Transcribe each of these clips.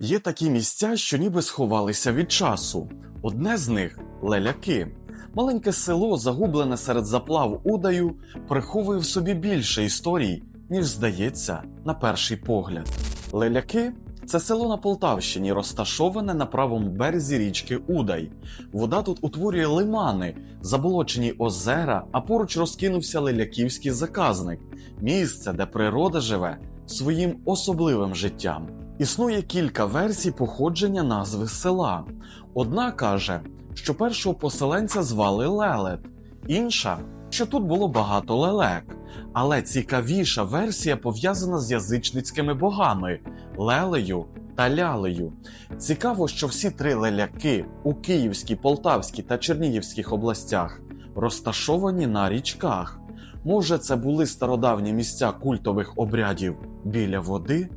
Є такі місця, що ніби сховалися від часу. Одне з них леляки. Маленьке село, загублене серед заплав удаю, приховує в собі більше історій, ніж здається на перший погляд. Леляки це село на Полтавщині, розташоване на правому березі річки Удай. Вода тут утворює лимани, заболочені озера, а поруч розкинувся леляківський заказник місце, де природа живе своїм особливим життям. Існує кілька версій походження назви села. Одна каже, що першого поселенця звали Лелет, інша, що тут було багато лелек. Але цікавіша версія пов'язана з язичницькими богами Лелею та Лялею. Цікаво, що всі три леляки у Київській, Полтавській та Чернігівських областях розташовані на річках. Може, це були стародавні місця культових обрядів біля води?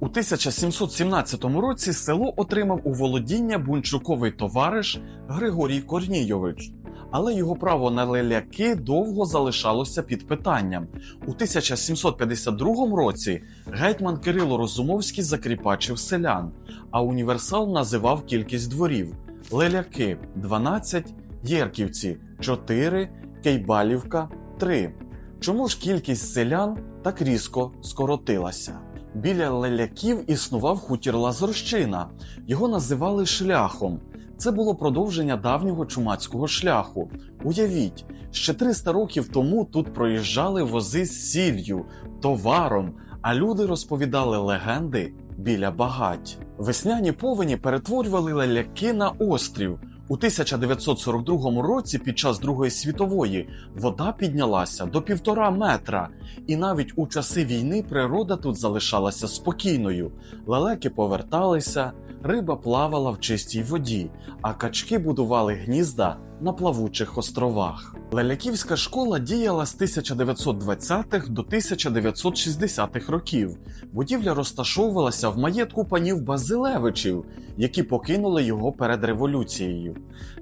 У 1717 році село отримав у володіння бунчуковий товариш Григорій Корнійович, але його право на леляки довго залишалося під питанням. У 1752 році гетьман Кирило Розумовський закріпачив селян, а універсал називав кількість дворів: леляки 12, Єрківці 4, Кейбалівка 3. Чому ж кількість селян так різко скоротилася? Біля леляків існував хутір Лазорщина. Його називали шляхом. Це було продовження давнього чумацького шляху. Уявіть, ще 300 років тому тут проїжджали вози з сіллю, товаром, а люди розповідали легенди біля багать. Весняні повені перетворювали леляки на острів. У 1942 році під час Другої світової вода піднялася до півтора метра, і навіть у часи війни природа тут залишалася спокійною. Лелеки поверталися, риба плавала в чистій воді, а качки будували гнізда на плавучих островах. Леляківська школа діяла з 1920-х до 1960-х років. Будівля розташовувалася в маєтку панів Базилевичів, які покинули його перед революцією.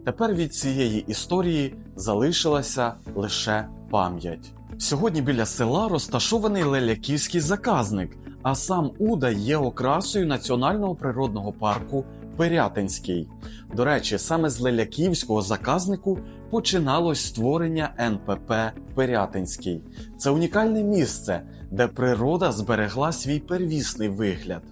Тепер від цієї історії залишилася лише пам'ять. Сьогодні біля села розташований леляківський заказник, а сам Удай є окрасою національного природного парку Пирятинський. До речі, саме з леляківського заказнику починалось створення НПП Пирятинський. Це унікальне місце, де природа зберегла свій первісний вигляд.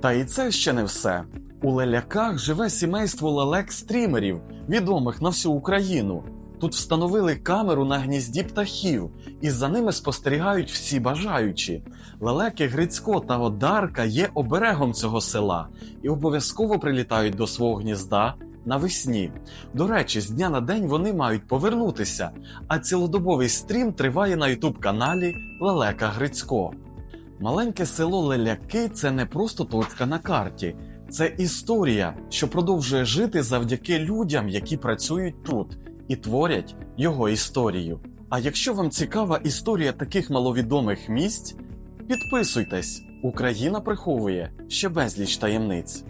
Та і це ще не все. У леляках живе сімейство лелек-стрімерів, відомих на всю Україну. Тут встановили камеру на гнізді птахів, і за ними спостерігають всі бажаючі. Лелеки Грицько та Одарка є оберегом цього села і обов'язково прилітають до свого гнізда навесні. До речі, з дня на день вони мають повернутися, а цілодобовий стрім триває на ютуб-каналі Лелека Грицько. Маленьке село Леляки це не просто точка на карті, це історія, що продовжує жити завдяки людям, які працюють тут і творять його історію. А якщо вам цікава історія таких маловідомих місць, підписуйтесь, Україна приховує ще безліч таємниць.